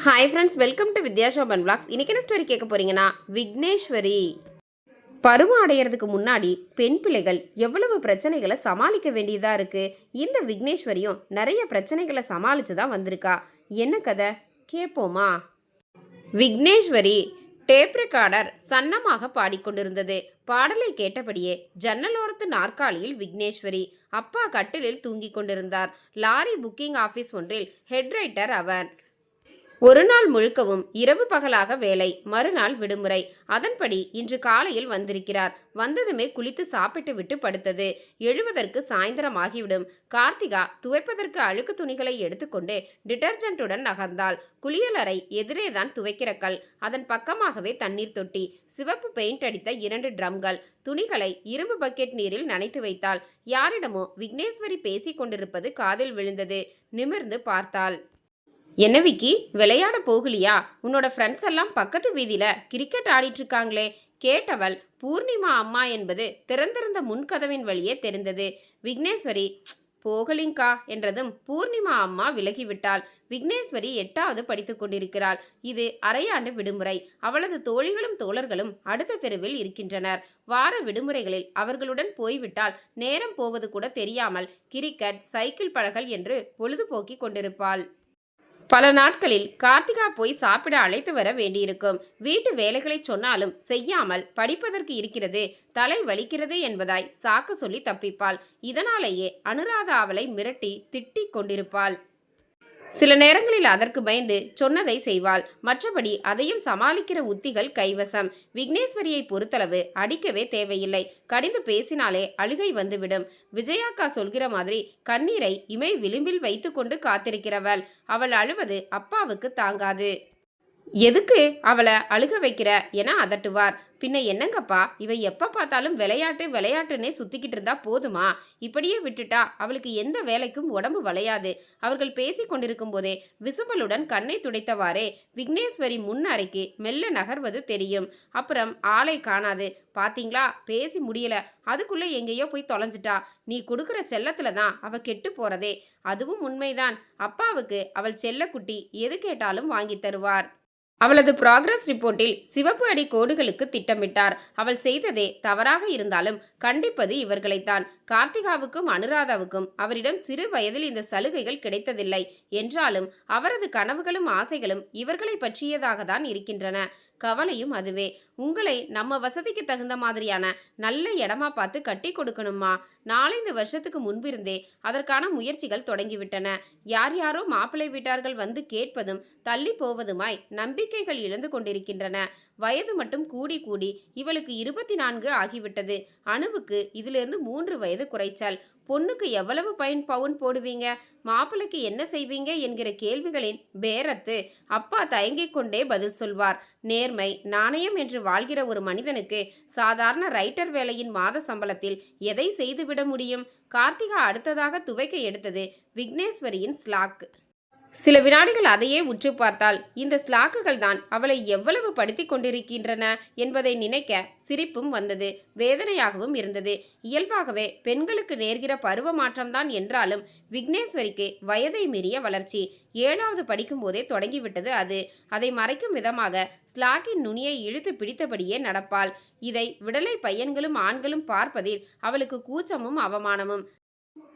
Hi friends welcome to Vidyashoban blogs இன்றைக்கி என்ன story கேட்க போகிறீங்கன்னா விக்னேஸ்வரி. பருவம் அடையிறதுக்கு முன்னாடி பெண் பிள்ளைகள் எவ்வளவு பிரச்சனைகளை சமாளிக்க வேண்டியதாக இருக்குது இந்த விக்னேஸ்வரியும் நிறைய பிரச்சனைகளை சமாளித்து தான் வந்திருக்கா. என்ன கதை? கேட்போமா விக்னேஸ்வரி டேப் ரெக்கார்டர் சன்னமாக பாடிக்கொண்டிருந்தது. பாடலை கேட்டபடியே ஜன்னலோரத்து நாற்காலியில் விக்னேஸ்வரி அப்பா கட்டிலில் தூங்கிக் கொண்டிருந்தார். லாரி புக்கிங் ஆஃபீஸ் ஒன்றில் ஹெட் ரைட்டர் அவர் ஒரு நாள் முழுக்கவும் இரவு பகலாக வேலை மறுநாள் விடுமுறை. அதன்படி இன்று காலையில் வந்திருக்கிறார். வந்ததுமே குளித்து சாப்பிட்டு விட்டு படுத்தது. எழுவதற்கு சாயந்தரம் ஆகிவிடும். கார்த்திகா துவைப்பதற்கு அழுக்கு துணிகளை எடுத்துக்கொண்டு டிடர்ஜென்ட்டுடன் நகர்ந்தாள். குளியலறை எதிரேதான் துவைக்கிற கல். அதன் பக்கமாகவே தண்ணீர் தொட்டி. சிவப்பு பெயிண்ட் அடித்த இரண்டு ட்ரம்கள். துணிகளை இரும்பு பக்கெட் நீரில் நனைத்து வைத்தாள். யாரிடமோ விக்னேஸ்வரி பேசிக் கொண்டிருப்பது காதில் விழுந்தது. நிமிர்ந்து பார்த்தாள். என்ன விக்கி விளையாட போகலியா? உன்னோட ஃப்ரெண்ட்ஸ் எல்லாம் பக்கத்து வீதியில் கிரிக்கெட் ஆடிட்டு இருக்காங்களே கேட்டவள் பூர்ணிமா அம்மா என்பது திறந்திருந்த முன்கதவின் வழியே தெரிந்தது. விக்னேஸ்வரி போகலிங்கா என்றதும் பூர்ணிமா அம்மா விலகிவிட்டாள். விக்னேஸ்வரி எட்டாவது படித்து கொண்டிருக்கிறாள். இது அரையாண்டு விடுமுறை. அவளது தோழிகளும் தோழர்களும் அடுத்த தெருவில் இருக்கின்றனர். வார விடுமுறைகளில் அவர்களுடன் போய்விட்டால் நேரம் போவது கூட தெரியாமல் கிரிக்கெட் சைக்கிள் பழகல் என்று பொழுதுபோக்கிக் கொண்டிருப்பாள். பல நாட்களில் கார்த்திகா போய் சாப்பிட அழைத்து வர வேண்டியிருக்கும். வீட்டு வேலைகளை சொன்னாலும் செய்யாமல் படிப்பதற்கு இருக்கிறது தலை வலிக்கிறது என்பதாய் சாக்கு சொல்லி தப்பிப்பாள். இதனாலேயே அனுராதா அவளை மிரட்டி திட்டிக் கொண்டிருப்பாள். சில நேரங்களில் அதற்கு பயந்து சொன்னதை செய்வாள். மற்றபடி அதையும் சமாளிக்கிற உத்திகள் கைவசம். விக்னேஸ்வரியை பொறுத்தளவு அடிக்கவே தேவையில்லை. கடிந்து பேசினாலே அழுகை வந்துவிடும். விஜயாக்கா சொல்கிற மாதிரி கண்ணீரை இமை விளிம்பில் வைத்துக்கொண்டு காத்திருக்கிறவள். அவள் அழுவது அப்பாவுக்கு தாங்காது. எதுக்கு அவளை அழுக வைக்கிற என அதட்டுவார். பின்ன என்னங்கப்பா இவ எப்ப பார்த்தாலும் விளையாட்டு விளையாட்டுன்னே சுத்திக்கிட்டு இருந்தா போதுமா? இப்படியே விட்டுட்டா அவளுக்கு எந்த வேலைக்கும் உடம்பு வளையாது. அவர்கள் பேசி கொண்டிருக்கும் போதே விசுபலுடன் கண்ணை துடைத்தவாறே விக்னேஸ்வரி முன் அறைக்கு மெல்ல நகர்வது தெரியும். அப்புறம் ஆளை காணாது. பாத்தீங்களா? பேசி முடியல. அதுக்குள்ள எங்கேயோ போய் தொலைஞ்சிட்டா. நீ கொடுக்குற செல்லத்துல தான் அவ கெட்டு போறதே. அதுவும் உண்மைதான். அப்பாவுக்கு அவள் செல்லக்குட்டி எது கேட்டாலும் வாங்கித் தருவார். அவளது ப்ராக்ரஸ் ரிப்போர்ட்டில் சிவப்பு அடி கோடுகளுக்கு திட்டமிட்டார். அவள் செய்ததே தவறாக இருந்தாலும் கண்டிப்பது இவர்களைத்தான். கார்த்திகாவுக்கும் அனுராதாவுக்கும் அவரிடம் சிறு வயதில் இந்த சலுகைகள் கிடைத்ததில்லை. என்றாலும் அவரது கனவுகளும் ஆசைகளும் இவர்களை பற்றியதாக தான் இருக்கின்றன. கவலையும் அதுவே. உங்களை நம்ம வசதிக்கு தகுந்த மாதிரியான நல்ல இடமா பார்த்து கட்டி கொடுக்கணுமா? நாலஞ்சு வருஷத்துக்கு முன்பிருந்தே அதற்கான முயற்சிகள் தொடங்கிவிட்டன. யார் யாரோ மாப்பிள்ளை வீட்டார்கள் வந்து கேட்பதும் தள்ளி போவதுமாய் நம்பிக்கைகள் இழந்து கொண்டிருக்கின்றன. வயது மட்டும் கூடி கூடி இவளுக்கு இருபத்தி நான்கு ஆகிவிட்டது. அணுவுக்கு இதிலிருந்து மூன்று வயது குறைச்சல். பொண்ணுக்கு எவ்வளவு பயன் பவுன் போடுவீங்க? மாப்பிள்ளைக்கு என்ன செய்வீங்க? என்கிற கேள்விகளின் பேரத்து அப்பா தயங்கிக் கொண்டே பதில் சொல்வார். நேர்மை நாணயம் என்று வாழ்கிற ஒரு மனிதனுக்கு சாதாரண ரைட்டர் வேலையின் மாத சம்பளத்தில் எதை செய்துவிட முடியும்? கார்த்திகா அடுத்ததாக துவைக்க எடுத்தது விக்னேஸ்வரியின் ஸ்லாக். சில வினாடிகள் அதையே உற்று பார்த்தால் இந்த ஸ்லாக்குகள் தான் அவளை எவ்வளவு படுத்தி கொண்டிருக்கின்றன என்பதை நினைக்க சிரிப்பும் வந்தது வேதனையாகவும் இருந்தது. இயல்பாகவே பெண்களுக்கு நேர்கிற பருவ மாற்றம்தான் என்றாலும் விக்னேஸ்வரிக்கு வயதை மீறிய வளர்ச்சி. ஏழாவது படிக்கும் போதே தொடங்கிவிட்டது அது. அதை மறைக்கும் விதமாக ஸ்லாக்கின் நுனியை இழுத்து பிடித்தபடியே நடப்பாள். இதை விடலை பையன்களும் ஆண்களும் பார்ப்பதில் அவளுக்கு கூச்சமும் அவமானமும்.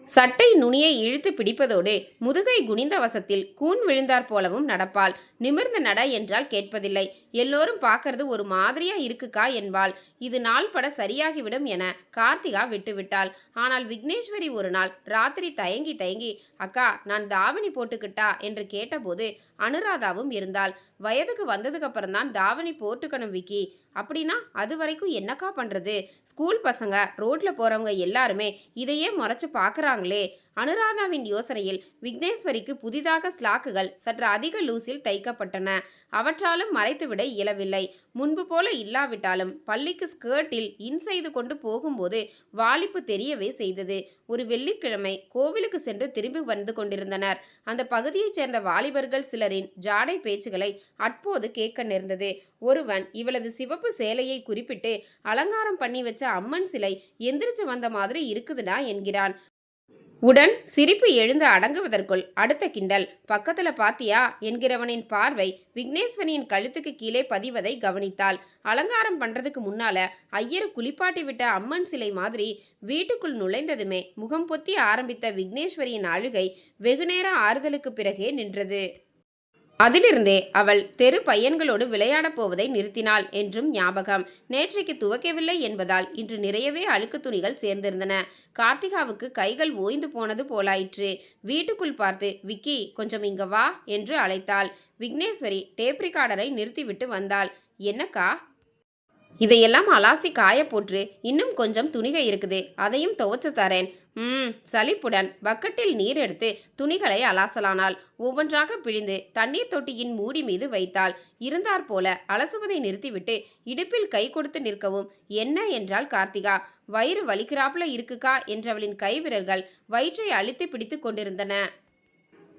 சட்டை நுனியை இழுத்து பிடிப்பதோடு முதுகை குனிந்த வசத்தில் கூன் விழுந்தாற் போலவும் நடப்பாள். நிமிர்ந்து நட என்றால் கேட்பதில்லை. எல்லோரும் பார்க்கறது ஒரு மாதிரியா இருக்குக்கா என்பாள். இது நாள் பட சரியாகிவிடும் என கார்த்திகா விட்டுவிட்டாள். ஆனால் விக்னேஸ்வரி ஒரு நாள் ராத்திரி தயங்கி தயங்கி அக்கா நான் தாவணி போட்டுக்கிட்டா? என்று கேட்டபோது அனுராதாவும் இருந்தாள். வயதுக்கு வந்ததுக்கு அப்புறம் தான் தாவணி போட்டுக்கணும் விக்கி. அப்படின்னா அது வரைக்கும் என்னக்கா பண்றது? ஸ்கூல் பசங்க ரோட்ல போறவங்க எல்லாருமே இதையே முறைச்சு பார்க்கறாங்களே அனுராதாவின் யோசனையில் விக்னேஸ்வரிக்கு புதிதாக ஸ்லாக்குகள் சற்று அதிக லூஸில் தைக்கப்பட்டன. அவற்றாலும் மறைத்துவிட இயலவில்லை. முன்பு போல இல்லாவிட்டாலும் பள்ளிக்கு ஸ்கர்ட்டில் இன் செய்து கொண்டு போகும்போது வாலிப்பு தெரியவே செய்தது. ஒரு வெள்ளிக்கிழமை கோவிலுக்கு சென்று திரும்பி வந்து கொண்டிருந்தனர். அந்த பகுதியைச் சேர்ந்த வாலிபர்கள் சிலரின் ஜாடை பேச்சுகளை அப்போது கேட்க நேர்ந்தது. ஒருவன் இவளது சிவப்பு சேலையை குறிப்பிட்டு அலங்காரம் பண்ணி வச்ச அம்மன் சிலை எந்திரிச்சு வந்த மாதிரி இருக்குதுடா என்கிறான். உடன் சிரிப்பு எழுந்து அடங்குவதற்குள் அடுத்த கிண்டல். பக்கத்துல பாத்தியா? என்கிறவனின் பார்வை விக்னேஸ்வரியின் கழுத்துக்கு கீழே பதிவதை கவனித்தாள். அலங்காரம் பண்றதுக்கு முன்னால ஐயர் குளிப்பாட்டி விட்ட அம்மன் சிலை மாதிரி வீட்டுக்குள் நுழைந்ததுமே முகம் பொத்தி ஆரம்பித்த விக்னேஸ்வரியின் அழுகை வெகுநேர ஆறுதலுக்கு பிறகே நின்றது. அதிலிருந்தே அவள் தெரு பையன்களோடு விளையாடப் போவதை நிறுத்தினாள் என்றும் ஞாபகம். நேற்றைக்கு துவக்கவில்லை என்பதால் இன்று நிறையவே அழுக்கு துணிகள் சேர்ந்திருந்தன. கார்த்திகாவுக்கு கைகள் ஓய்ந்து போனது போலாயிற்று. வீட்டுக்குள் பார்த்து விக்கி கொஞ்சம் இங்க வா என்று அழைத்தாள். விக்னேஸ்வரி டேப் ரிகார்டரை நிறுத்திவிட்டு வந்தாள். என்னக்கா? இதையெல்லாம் அலாசி காய போட்டு இன்னும் கொஞ்சம் துணிகை இருக்குது. அதையும் துவைச்சு தரேன். ம் சலிப்புடன் பக்கெட்டில் நீர் எடுத்து துணிகளை அலாசலானாள். ஒவ்வொன்றாக பிழிந்து தண்ணீர் தொட்டியின் மூடி மீது வைத்தாள். இருந்தாற் போல அலசுவதை நிறுத்திவிட்டு இடுப்பில் கை கொடுத்து நிற்கவும் என்ன என்றால் கார்த்திகா? வயிறு வலிக்கிறாப்புல இருக்குக்கா? என்றவளின் கைவிரல்கள் வயிற்றை அழித்து பிடித்து கொண்டிருந்தன.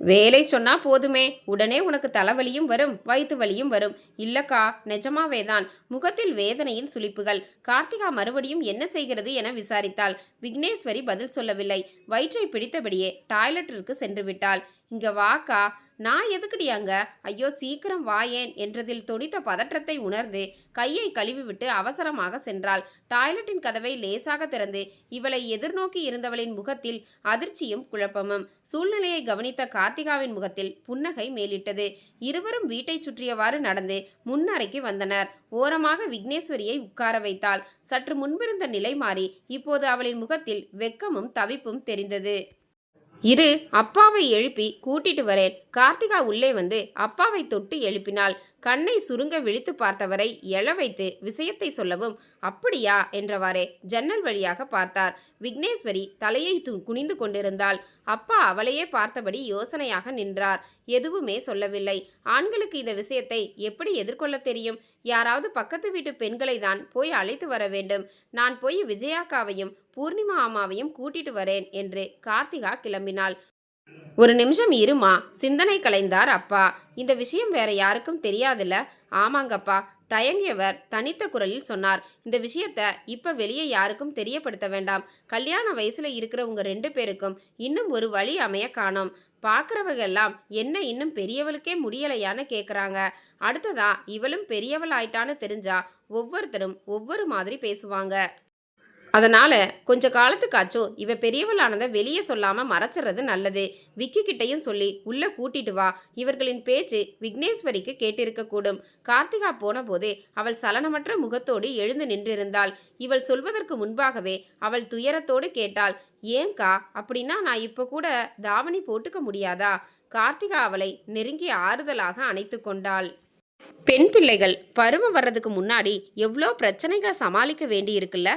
வேலை சொன்னா போதுமே. உடனே உனக்கு தலைவலியும் வரும் வயிற்று வலியும் வரும். இல்லக்கா நிஜமாவே தான் முகத்தில் வேதனையின் சுளிப்புகள். கார்த்திகா மறுபடியும் என்ன செய்கிறது என விசாரித்தாள். விக்னேஸ்வரி பதில் சொல்லவில்லை. வயிற்றை பிடித்தபடியே டாய்லெட்டிற்கு சென்று விட்டாள். இங்க வாக்கா நான் எதுக்குடி அங்க ஐயோ சீக்கிரம் வாயேன் என்றதில் துடித்த பதற்றத்தை உணர்ந்து கையை கழுவிவிட்டு அவசரமாக சென்றாள். டாய்லெட்டின் கதவை லேசாக திறந்து இவளை எதிர்நோக்கி இருந்தவளின் முகத்தில் அதிர்ச்சியும் குழப்பமும். சூழ்நிலையை கவனித்த கார்த்திகாவின் முகத்தில் புன்னகை மேலிட்டது. இருவரும் வீட்டைச் சுற்றியவாறு நடந்து முன்னறைக்கு வந்தனர். ஓரமாக விக்னேஸ்வரியை உட்கார வைத்தாள். சற்று முன்பிருந்த நிலை மாறி இப்போது அவளின் முகத்தில் வெக்கமும் தவிப்பும் தெரிந்தது. இரு அப்பாவை எழுப்பி கூட்டிட்டு வரேன். கார்த்திகா உள்ளே வந்து அப்பாவை தொட்டு எழுப்பினாள். கண்ணை சுருங்க விழித்து பார்த்தவரை எழ வைத்து விஷயத்தை சொல்லவும் அப்படியா? என்றவாறே ஜன்னல் வழியாக பார்த்தார். விக்னேஸ்வரி தலையை து- குனிந்து கொண்டிருந்தாள். அப்பா அவளையே பார்த்தபடி யோசனையாக நின்றார். எதுவுமே சொல்லவில்லை. ஆண்களுக்கு இந்த விஷயத்தை எப்படி எதிர்கொள்ள தெரியும்? யாராவது பக்கத்து வீட்டு பெண்களை தான் போய் அழைத்து வர வேண்டும். நான் போய் விஜயாக்காவையும் பூர்ணிமா அம்மாவையும் கூட்டிட்டு வரேன் என்று கார்த்திகா கிளம்பினாள். ஒரு நிமிஷம் இருமா சிந்தனை கலைந்தார் அப்பா. இந்த விஷயம் வேற யாருக்கும் தெரியாதுல்ல? ஆமாங்கப்பா தயங்கியவர் தனித்த குரலில் சொன்னார். இந்த விஷயத்த இப்ப வெளியே யாருக்கும் தெரியப்படுத்த வேண்டாம். கல்யாண வயசுல இருக்கிறவங்க ரெண்டு பேருக்கும் இன்னும் ஒரு வழி அமைய காணும். பார்க்கறவங்க எல்லாம் என்ன இன்னும் பெரியவளுக்கே முடியலையான்னு கேட்குறாங்க அடுத்ததா இவளும் பெரியவள் ஆயிட்டான்னு தெரிஞ்சா ஒவ்வொருத்தரும் ஒவ்வொரு மாதிரி பேசுவாங்க. அதனால் கொஞ்ச காலத்துக்காச்சும் இவ பெரியவளானதை வெளியே சொல்லாமல் மறைச்சிடுறது நல்லது. விக்கி கிட்டையும் சொல்லி உள்ளே கூட்டிட்டு வா. இவர்களின் பேச்சு விக்னேஸ்வரிக்கு கேட்டிருக்கக்கூடும் கார்த்திகா போன போதே அவள் சலனமற்ற முகத்தோடு எழுந்து நின்றிருந்தாள். இவள் சொல்வதற்கு முன்பாகவே அவள் துயரத்தோடு கேட்டாள் ஏங்கா அப்படின்னா நான் இப்போ கூட தாவணி போட்டுக்க முடியாதா? கார்த்திகா அவளை நெருங்கி ஆறுதலாக அணைத்து கொண்டாள். பெண் பிள்ளைகள் பருவம் வர்றதுக்கு முன்னாடி எவ்வளோ பிரச்சனைகளை சமாளிக்க வேண்டி இருக்குல்ல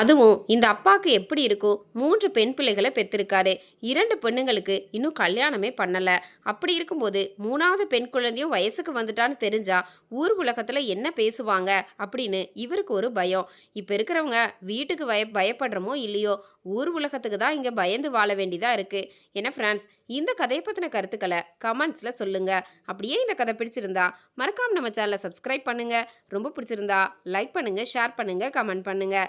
அதுவும் இந்த அப்பாவுக்கு எப்படி இருக்கும்? மூன்று பெண் பிள்ளைகளை பெற்றிருக்காரு. இரண்டு பெண்ணுங்களுக்கு இன்னும் கல்யாணமே பண்ணலை. அப்படி இருக்கும்போது மூணாவது பெண் குழந்தையும் வயசுக்கு வந்துட்டான்னு தெரிஞ்சா ஊர் உலகத்தில் என்ன பேசுவாங்க? அப்படின்னு இவருக்கு ஒரு பயம். இப்போ இருக்கிறவங்க வீட்டுக்கு பய பயப்படுறமோ இல்லையோ ஊர் உலகத்துக்கு தான் இங்கே பயந்து வாழ வேண்டியதாக இருக்குது ஏன்னா ஃப்ரெண்ட்ஸ் இந்த கதையை பற்றின கருத்துக்களை கமெண்ட்ஸில் சொல்லுங்கள் அப்படியே இந்த கதை பிடிச்சிருந்தா மறக்காமல் நம்ம சேனலை சப்ஸ்கிரைப் பண்ணுங்கள் ரொம்ப பிடிச்சிருந்தா லைக் பண்ணுங்கள் ஷேர் பண்ணுங்கள் கமெண்ட் பண்ணுங்கள்